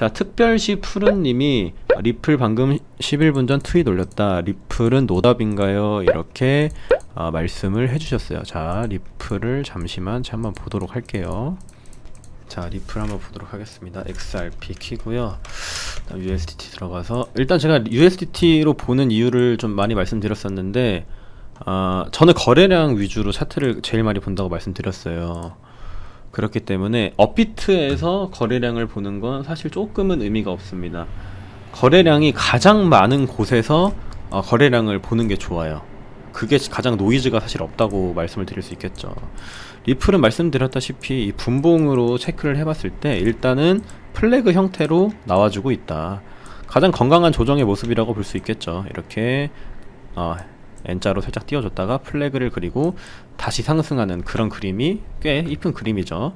자, 특별시 푸른님이 리플 방금 11분 전 트윗 올렸다. 리플은 노답인가요? 이렇게 어, 말씀을 해주셨어요. 자, 리플을 잠시만 한번 보도록 할게요. 자, 리플 한번 보도록 하겠습니다. XRP 키고요. USDT 들어가서 일단 제가 USDT로 보는 이유를 좀 많이 말씀드렸었는데 아, 저는 거래량 위주로 차트를 제일 많이 본다고 말씀드렸어요. 그렇기 때문에 업비트에서 거래량을 보는 건 사실 조금은 의미가 없습니다. 거래량이 가장 많은 곳에서 어, 거래량을 보는 게 좋아요. 그게 가장 노이즈가 사실 없다고 말씀을 드릴 수 있겠죠. 리플은 말씀드렸다시피 이 분봉으로 체크를 해봤을 때 일단은 플래그 형태로 나와주고 있다. 가장 건강한 조정의 모습이라고 볼 수 있겠죠. 이렇게 어, N자로 살짝 띄워줬다가 플래그를 그리고 다시 상승하는 그런 그림이 꽤 이쁜 그림이죠.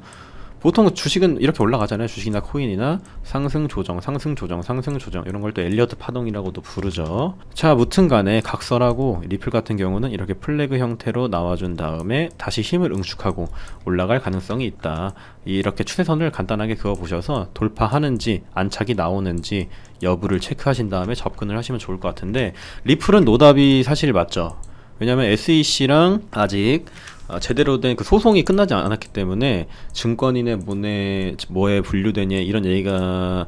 보통 주식은 이렇게 올라가잖아요. 주식이나 코인이나 상승 조정, 상승 조정, 상승 조정 이런 걸 또 엘리어트 파동이라고도 부르죠. 자, 무튼 간에 각설하고 리플 같은 경우는 이렇게 플래그 형태로 나와준 다음에 다시 힘을 응축하고 올라갈 가능성이 있다. 이렇게 추세선을 간단하게 그어 보셔서 돌파하는지 안착이 나오는지 여부를 체크하신 다음에 접근을 하시면 좋을 것 같은데 리플은 노답이 사실 맞죠. 왜냐하면 SEC랑 아직 어, 제대로 된 그 소송이 끝나지 않았기 때문에 증권인의 뭐에 뭐에 분류되냐 이런 얘기가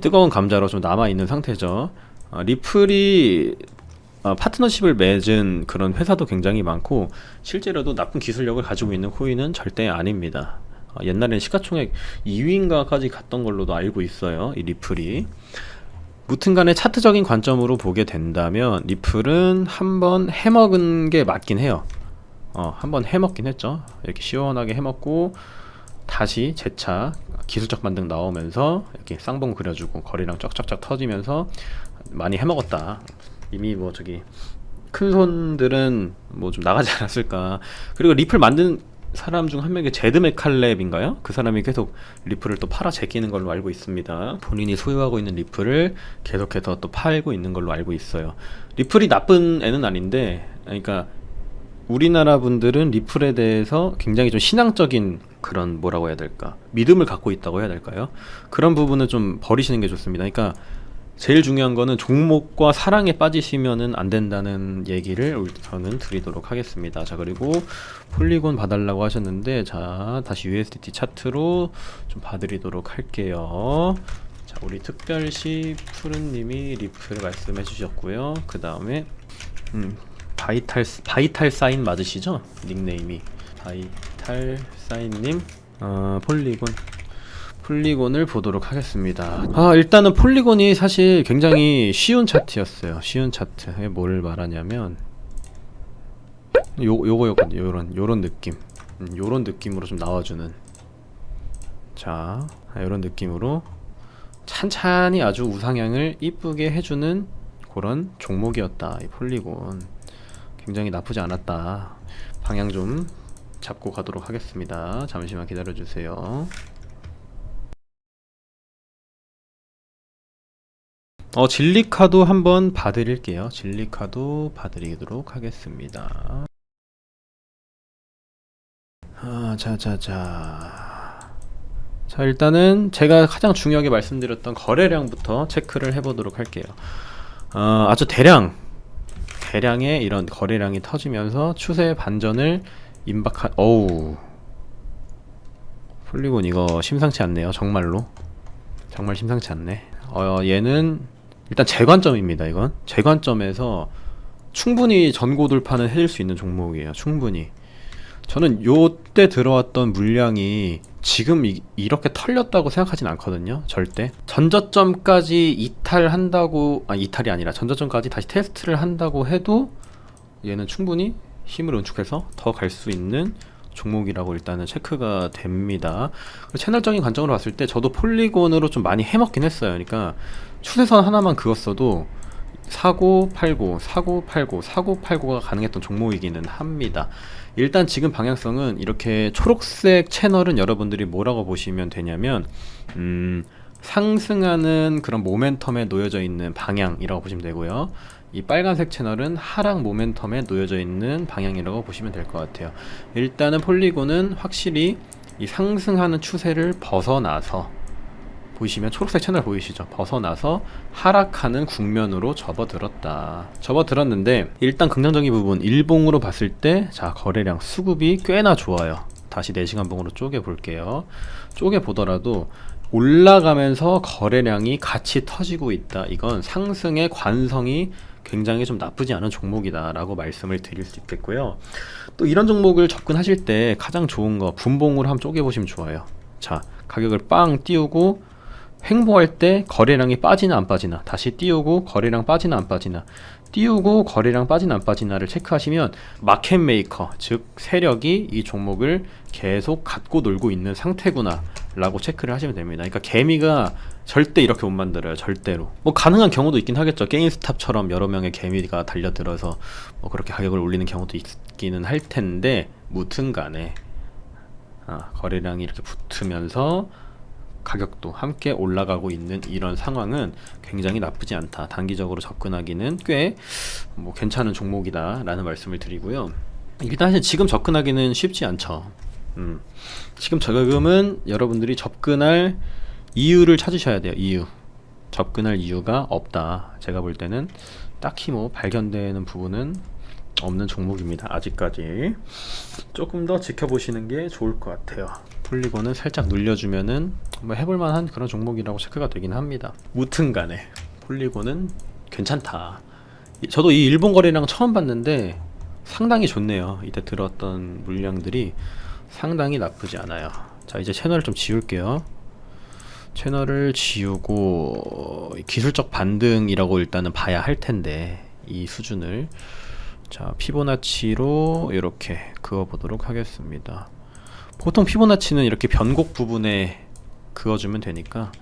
뜨거운 감자로 좀 남아 있는 상태죠. 어, 리플이 어, 파트너십을 맺은 그런 회사도 굉장히 많고 실제로도 나쁜 기술력을 가지고 있는 코인은 절대 아닙니다. 어, 옛날엔 시가총액 2위인가까지 갔던 걸로도 알고 있어요. 이 리플이. 무튼간에 차트적인 관점으로 보게 된다면 리플은 한번 해먹은 게 맞긴 해요. 어, 한번 해먹긴 했죠. 이렇게 시원하게 해먹고 다시 재차 기술적 반등 나오면서 이렇게 쌍봉 그려주고 거리랑 쫙쫙쫙 터지면서 많이 해먹었다. 이미 뭐 저기 큰 손들은 뭐 좀 나가지 않았을까. 그리고 리플 만든 사람 중 한 명이 제드 맥칼렙인가요? 그 사람이 계속 리플을 또 팔아 제끼는 걸로 알고 있습니다. 본인이 소유하고 있는 리플을 계속해서 또 팔고 있는 걸로 알고 있어요. 리플이 나쁜 애는 아닌데, 그러니까 우리나라 분들은 리플에 대해서 굉장히 좀 신앙적인 그런 뭐라고 해야 될까 믿음을 갖고 있다고 해야 될까요? 그런 부분은 좀 버리시는 게 좋습니다. 그러니까 제일 중요한 거는 종목과 사랑에 빠지시면은 안 된다는 얘기를 저는 드리도록 하겠습니다. 자 그리고 폴리곤 봐달라고 하셨는데 자 다시 USDT 차트로 좀 봐드리도록 할게요. 자 우리 특별시 푸른님이 리플 말씀해 주셨고요. 그 다음에 음, 바이탈 바이탈 사인 맞으시죠? 닉네임이 바이탈 사인님 어, 폴리곤 폴리곤을 보도록 하겠습니다. 아 일단은 폴리곤이 사실 굉장히 쉬운 차트였어요. 쉬운 차트에 뭘 말하냐면 요 요거였거든요. 요런 요런 느낌, 음, 요런 느낌으로 좀 나와주는 자 요런 느낌으로 찬찬히 아주 우상향을 이쁘게 해주는 그런 종목이었다. 이 폴리곤 굉장히 나쁘지 않았다. 방향 좀 잡고 가도록 하겠습니다. 잠시만 기다려 주세요. 어, 진리카도 한번 봐드릴게요. 진리카도 봐드리도록 하겠습니다. 아, 자, 자, 자. 자, 일단은 제가 가장 중요하게 말씀드렸던 거래량부터 체크를 해보도록 할게요. 어, 아주 대량, 대량의 이런 거래량이 터지면서 추세 반전을 임박한, 어우. 폴리곤 이거 심상치 않네요. 정말로. 정말 심상치 않네. 어, 얘는 일단 제 관점입니다. 이건 제 관점에서 충분히 전고 돌파는 해줄 수 있는 종목이에요. 충분히. 저는 요때 들어왔던 물량이 지금 이, 이렇게 털렸다고 생각하진 않거든요. 절대. 전저점까지 이탈한다고 아 이탈이 아니라 전저점까지 다시 테스트를 한다고 해도 얘는 충분히 힘을 응축해서 더 갈 수 있는 종목이라고 일단은 체크가 됩니다. 채널적인 관점으로 봤을 때 저도 폴리곤으로 좀 많이 해먹긴 했어요. 그러니까 추세선 하나만 그었어도 사고 팔고 사고 팔고 사고 팔고가 가능했던 종목이기는 합니다. 일단 지금 방향성은 이렇게 초록색 채널은 여러분들이 뭐라고 보시면 되냐면 음, 상승하는 그런 모멘텀에 놓여져 있는 방향이라고 보시면 되고요. 이 빨간색 채널은 하락 모멘텀에 놓여져 있는 방향이라고 보시면 될 것 같아요. 일단은 폴리곤은 확실히 이 상승하는 추세를 벗어나서 보시면 초록색 채널 보이시죠? 벗어나서 하락하는 국면으로 접어들었다. 접어들었는데 일단 긍정적인 부분 일봉으로 봤을 때 자 거래량 수급이 꽤나 좋아요. 다시 4시간 봉으로 쪼개 볼게요. 쪼개 보더라도 올라가면서 거래량이 같이 터지고 있다. 이건 상승의 관성이 굉장히 좀 나쁘지 않은 종목이다라고 말씀을 드릴 수 있겠고요. 또 이런 종목을 접근하실 때 가장 좋은 거 분봉으로 한번 쪼개 보시면 좋아요. 자, 가격을 빵 띄우고 횡보할 때 거래량이 빠지나 안 빠지나 다시 띄우고 거래량 빠지나 안 빠지나 띄우고 거래량 빠지나 안 빠지나를 체크하시면 마켓 메이커 즉 세력이 이 종목을 계속 갖고 놀고 있는 상태구나 라고 체크를 하시면 됩니다. 그러니까 개미가 절대 이렇게 못 만들어요 절대로. 뭐 가능한 경우도 있긴 하겠죠. 게임스탑처럼 여러 명의 개미가 달려들어서 뭐 그렇게 가격을 올리는 경우도 있기는 할 텐데 무튼 간에 아, 거래량이 이렇게 붙으면서 가격도 함께 올라가고 있는 이런 상황은 굉장히 나쁘지 않다. 단기적으로 접근하기는 꽤 뭐 괜찮은 종목이다라는 말씀을 드리고요. 일단 사실 지금 접근하기는 쉽지 않죠. 음. 지금 저금은 여러분들이 접근할 이유를 찾으셔야 돼요. 이유. 접근할 이유가 없다. 제가 볼 때는 딱히 뭐 발견되는 부분은 없는 종목입니다. 아직까지 조금 더 지켜보시는 게 좋을 것 같아요. 폴리곤은 살짝 눌려주면은 뭐 해볼만한 그런 종목이라고 체크가 되긴 합니다. 무튼 간에 폴리곤은 괜찮다. 이- 저도 이 일본 거래량 처음 봤는데 상당히 좋네요. 이때 들었던 물량들이 상당히 나쁘지 않아요. 자 이제 채널을 좀 지울게요. 채널을 지우고 어, 기술적 반등이라고 일단은 봐야 할 텐데 이 수준을 자 피보나치로 이렇게 그어보도록 하겠습니다. 보통 피보나치는 이렇게 변곡 부분에 그어주면 되니까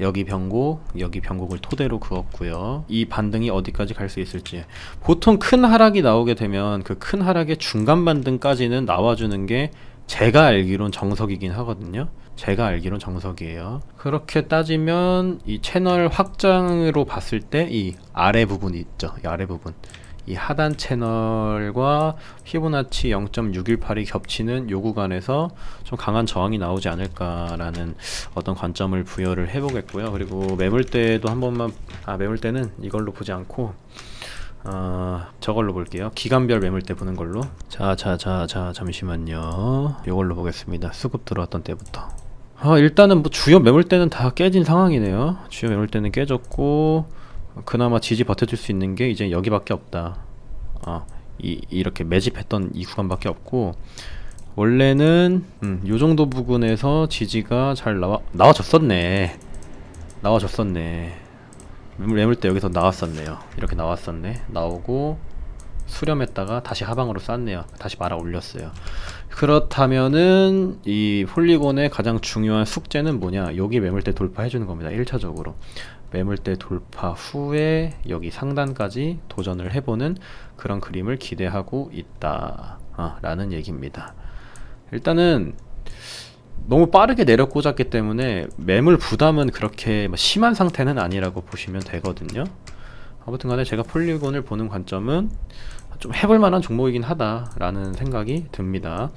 여기 변곡, 여기 변곡을 토대로 그었고요. 이 반등이 어디까지 갈 수 있을지. 보통 큰 하락이 나오게 되면 그 큰 하락의 중간 반등까지는 나와주는 게 제가 알기론 정석이긴 하거든요. 제가 알기론 정석이에요. 그렇게 따지면 이 채널 확장으로 봤을 때 이 아래 부분이 있죠. 이 아래 부분. 이 하단 채널과 피보나치 0.618이 겹치는 요 구간에서 좀 강한 저항이 나오지 않을까라는 어떤 관점을 부여를 해보겠고요. 그리고 매물대도 한 번만 아 매물대는 이걸로 보지 않고 어, 저걸로 볼게요. 기간별 매물대 보는 걸로. 자, 자, 자, 자, 잠시만요. 요걸로 보겠습니다. 수급 들어왔던 때부터. 아, 일단은 뭐 주요 매물대는 다 깨진 상황이네요. 주요 매물대는 깨졌고 그나마 지지 버텨줄 수 있는 게 이제 여기밖에 없다. 아, 이 이렇게 매집했던 이 구간밖에 없고 원래는 음, 요 정도 부분에서 지지가 잘 나와 나와줬었네. 나와줬었네. 매물 매물대 여기서 나왔었네요. 이렇게 나왔었네. 나오고 수렴했다가 다시 하방으로 쌌네요. 다시 말아 올렸어요. 그렇다면은 이 폴리곤의 가장 중요한 숙제는 뭐냐? 여기 매물대 돌파해 주는 겁니다. 1차적으로. 매물대 돌파 후에 여기 상단까지 도전을 해보는 그런 그림을 기대하고 있다. 아, 라는 얘기입니다. 일단은 너무 빠르게 내려 꽂았기 때문에 매물 부담은 그렇게 뭐 심한 상태는 아니라고 보시면 되거든요. 아무튼 간에 제가 폴리곤을 보는 관점은 좀 해볼 만한 종목이긴 하다라는 생각이 듭니다.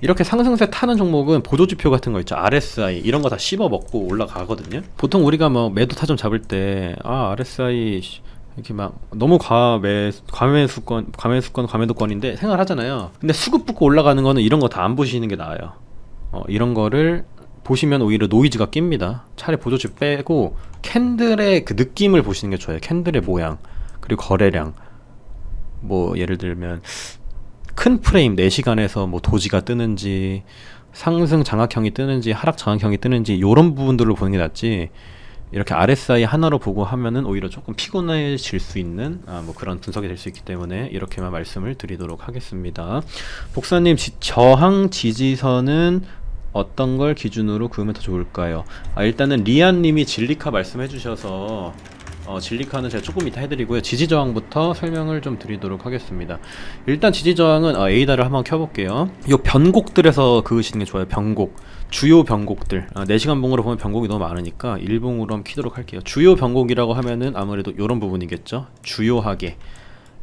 이렇게 상승세 타는 종목은 보조지표 같은 거 있죠. RSI 이런 거 다 씹어 먹고 올라가거든요. 보통 우리가 뭐 매도 타점 잡을 때 아, RSI 씨, 이렇게 막 너무 과매 과매수권 과매수권 과매도권인데 생각을 하잖아요. 근데 수급 붙고 올라가는 거는 이런 거 다 안 보시는 게 나아요. 어, 이런 거를 보시면 오히려 노이즈가 낍니다. 차라리 보조지 빼고 캔들의 그 느낌을 보시는 게 좋아요. 캔들의 모양 그리고 거래량 뭐 예를 들면 큰 프레임 4시간에서 뭐 도지가 뜨는지 상승 장악형이 뜨는지 하락 장악형이 뜨는지 이런 부분들로 보는 게 낫지 이렇게 RSI 하나로 보고 하면은 오히려 조금 피곤해질 수 있는 아, 뭐 그런 분석이 될 수 있기 때문에 이렇게만 말씀을 드리도록 하겠습니다. 복사님 지- 저항 지지선은 어떤 걸 기준으로 그으면 더 좋을까요? 아, 일단은 리안님이 진리카 말씀해 주셔서 어, 진리카는 제가 조금 이따 해드리고요. 지지 저항부터 설명을 좀 드리도록 하겠습니다. 일단 지지 저항은 어, 에이다를 한번 켜볼게요. 요 변곡들에서 그으시는 게 좋아요. 변곡. 주요 변곡들. 아, 4시간 봉으로 보면 변곡이 너무 많으니까 1봉으로 한번 키도록 할게요. 주요 변곡이라고 하면은 아무래도 요런 부분이겠죠. 주요하게.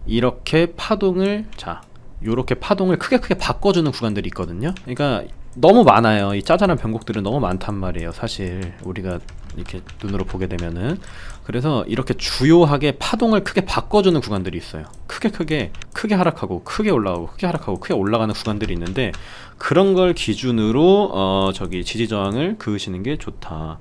이렇게 파동을 자 요렇게 파동을 크게 크게 바꿔주는 구간들이 있거든요. 그러니까 너무 많아요. 이 짜잘한 변곡들은 너무 많단 말이에요. 사실 우리가 이렇게 눈으로 보게 되면은 그래서 이렇게 주요하게 파동을 크게 바꿔주는 구간들이 있어요. 크게 크게 크게 하락하고 크게 올라가고 크게 하락하고 크게 올라가는 구간들이 있는데 그런 걸 기준으로 어 저기 지지 저항을 그으시는 게 좋다.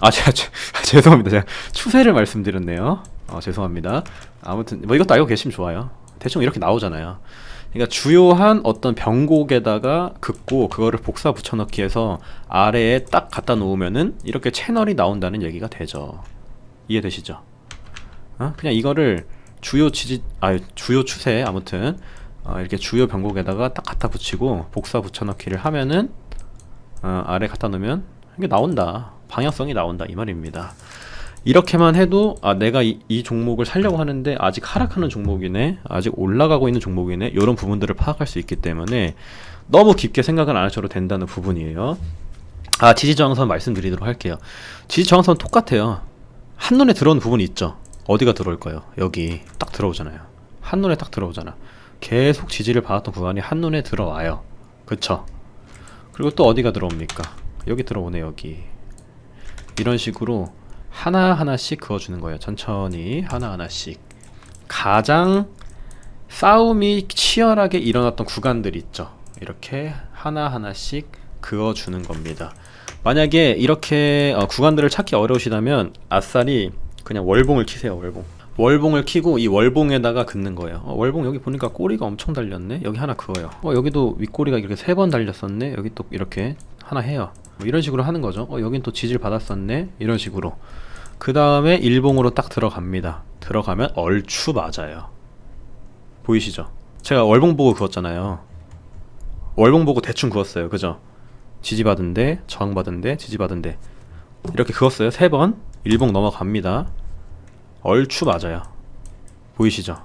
아 제가 죄- 죄송합니다. 제가 추세를 말씀드렸네요. 어 죄송합니다. 아무튼 뭐 이것도 알고 계시면 좋아요. 대충 이렇게 나오잖아요. 그러니까 주요한 어떤 변곡에다가 긋고 그거를 복사 붙여넣기 해서 아래에 딱 갖다 놓으면은 이렇게 채널이 나온다는 얘기가 되죠. 이해되시죠? 어? 그냥 이거를 주요 지지 아 주요 추세 아무튼 어, 이렇게 주요 변곡에다가 딱 갖다 붙이고 복사 붙여넣기를 하면은 어, 아래 갖다 놓으면 이게 나온다 방향성이 나온다 이 말입니다. 이렇게만 해도 아 내가 이, 이 종목을 살려고 하는데 아직 하락하는 종목이네 아직 올라가고 있는 종목이네 이런 부분들을 파악할 수 있기 때문에 너무 깊게 생각을 안 하셔도 된다는 부분이에요. 아 지지저항선 말씀드리도록 할게요. 지지저항선 똑같아요. 한눈에 들어오는 부분이 있죠. 어디가 들어올까요? 여기 딱 들어오잖아요. 한눈에 딱 들어오잖아. 계속 지지를 받았던 구간이 한눈에 들어와요. 그쵸? 그리고 또 어디가 들어옵니까? 여기 들어오네 여기. 이런 식으로 하나하나씩 그어주는 거예요. 천천히 하나하나씩. 가장 싸움이 치열하게 일어났던 구간들 있죠. 이렇게 하나하나씩 그어주는 겁니다. 만약에 이렇게 어, 구간들을 찾기 어려우시다면 아싸리 그냥 월봉을 키세요. 월봉. 월봉을 키고 이 월봉에다가 긋는 거예요. 어, 월봉 여기 보니까 꼬리가 엄청 달렸네. 여기 하나 그어요. 어, 여기도 윗꼬리가 이렇게 세 번 달렸었네. 여기 또 이렇게 하나 해요. 뭐 이런 식으로 하는 거죠. 어, 여긴 또 지지를 받았었네. 이런 식으로. 그 다음에 일봉으로 딱 들어갑니다. 들어가면 얼추 맞아요. 보이시죠? 제가 월봉 보고 그었잖아요. 월봉 보고 대충 그었어요. 그죠? 지지받은데, 저항받은데, 지지받은데. 이렇게 그었어요. 세 번. 일봉 넘어갑니다. 얼추 맞아요. 보이시죠?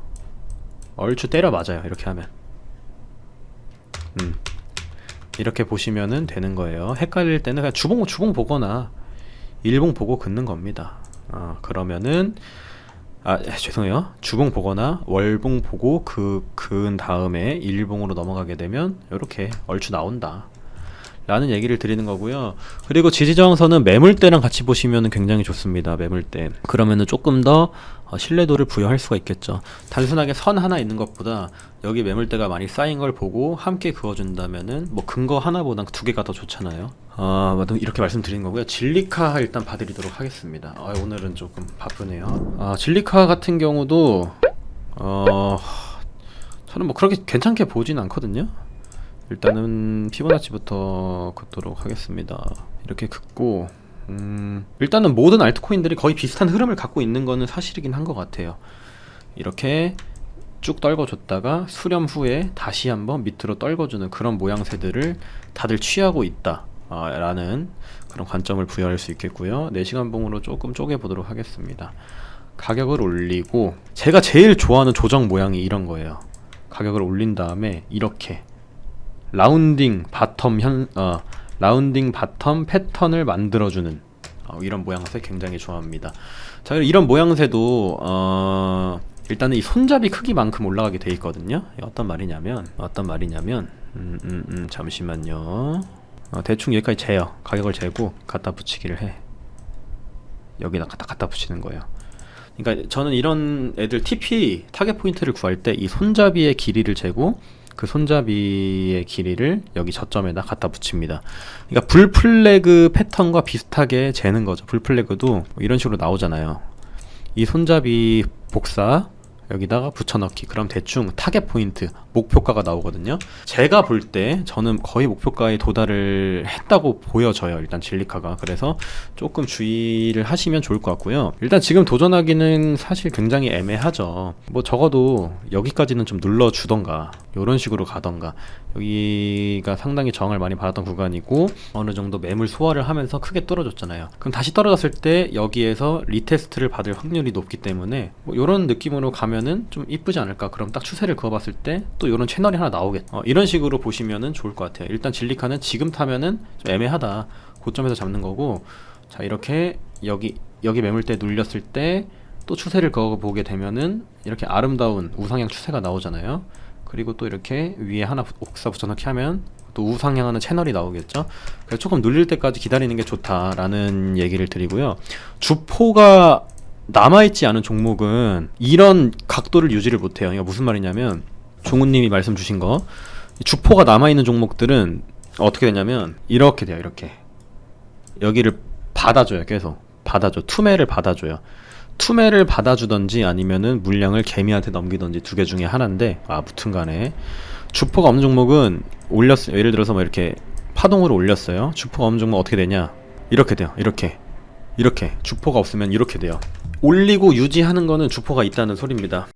얼추 때려 맞아요. 이렇게 하면. 음. 이렇게 보시면은 되는 거예요. 헷갈릴 때는 그냥 주봉 주봉 보거나 일봉 보고 긋는 겁니다. 어, 그러면은 아 죄송해요. 주봉 보거나 월봉 보고 그 그은 다음에 일봉으로 넘어가게 되면 이렇게 얼추 나온다. 라는 얘기를 드리는 거고요. 그리고 지지저항선은 매물대랑 같이 보시면 굉장히 좋습니다. 매물대. 그러면은 조금 더 어, 신뢰도를 부여할 수가 있겠죠. 단순하게 선 하나 있는 것보다 여기 매물대가 많이 쌓인 걸 보고 함께 그어준다면은 뭐 근거 하나보단 두 개가 더 좋잖아요. 아, 뭐 이렇게 말씀드리는 거고요. 진리카 일단 봐드리도록 하겠습니다. 아, 오늘은 조금 바쁘네요. 아, 진리카 같은 경우도 어 저는 뭐 그렇게 괜찮게 보진 않거든요. 일단은 피보나치부터 긋도록 하겠습니다. 이렇게 긋고 음, 일단은 모든 알트코인들이 거의 비슷한 흐름을 갖고 있는 거는 사실이긴 한 것 같아요. 이렇게 쭉 떨궈줬다가 수렴 후에 다시 한번 밑으로 떨궈주는 그런 모양새들을 다들 취하고 있다. 아, 라는 그런 관점을 부여할 수 있겠고요. 4시간 봉으로 조금 쪼개 보도록 하겠습니다. 가격을 올리고 제가 제일 좋아하는 조정 모양이 이런 거예요. 가격을 올린 다음에 이렇게 라운딩 바텀 현 어, 라운딩 바텀 패턴을 만들어주는 어, 이런 모양새 굉장히 좋아합니다. 자 이런 모양새도 어, 일단은 이 손잡이 크기만큼 올라가게 돼 있거든요. 어떤 말이냐면 어떤 말이냐면 음, 음, 음, 잠시만요. 어, 대충 여기까지 재요. 가격을 재고 갖다 붙이기를 해. 여기다 갖다 갖다 붙이는 거예요. 그러니까 저는 이런 애들 TP 타겟 포인트를 구할 때 이 손잡이의 길이를 재고 그 손잡이의 길이를 여기 저점에다 갖다 붙입니다. 그러니까 불 플래그 패턴과 비슷하게 재는 거죠. 불 플래그도 뭐 이런 식으로 나오잖아요. 이 손잡이 복사 여기다가 붙여넣기 그럼 대충 타겟 포인트 목표가가 나오거든요 제가 볼 때 저는 거의 목표가에 도달을 했다고 보여져요 일단 진리카가 그래서 조금 주의를 하시면 좋을 것 같고요 일단 지금 도전하기는 사실 굉장히 애매하죠 뭐 적어도 여기까지는 좀 눌러주던가 이런 식으로 가던가. 여기가 상당히 저항을 많이 받았던 구간이고 어느 정도 매물 소화를 하면서 크게 떨어졌잖아요. 그럼 다시 떨어졌을 때 여기에서 리테스트를 받을 확률이 높기 때문에 뭐 이런 느낌으로 가면은 좀 이쁘지 않을까 그럼 딱 추세를 그어봤을 때 또 이런 채널이 하나 나오겠 어, 이런 식으로 보시면은 좋을 것 같아요. 일단 진리카는 지금 타면은 좀 애매하다. 고점에서 잡는 거고. 자 이렇게 여기 여기 매물대 눌렸을 때 또 추세를 그어보게 되면은 이렇게 아름다운 우상향 추세가 나오잖아요 그리고 또 이렇게 위에 하나 붙- 옥사 붙여넣기 하면 또 우상향하는 채널이 나오겠죠. 그래서 조금 눌릴 때까지 기다리는 게 좋다라는 얘기를 드리고요. 주포가 남아있지 않은 종목은 이런 각도를 유지를 못해요. 이게 무슨 말이냐면 종우님이 말씀 주신 거 주포가 남아있는 종목들은 어떻게 되냐면 이렇게 돼요. 이렇게 여기를 받아줘요. 계속 받아줘. 투매를 받아줘요. 투매를 받아주던지 아니면은 물량을 개미한테 넘기던지 두 개 중에 하나인데 아 무튼 간에 주포가 없는 종목은 올렸어요. 예를 들어서 뭐 이렇게 파동으로 올렸어요. 주포가 없는 종목 어떻게 되냐? 이렇게 돼요. 이렇게 이렇게 주포가 없으면 이렇게 돼요. 올리고 유지하는 거는 주포가 있다는 소리입니다.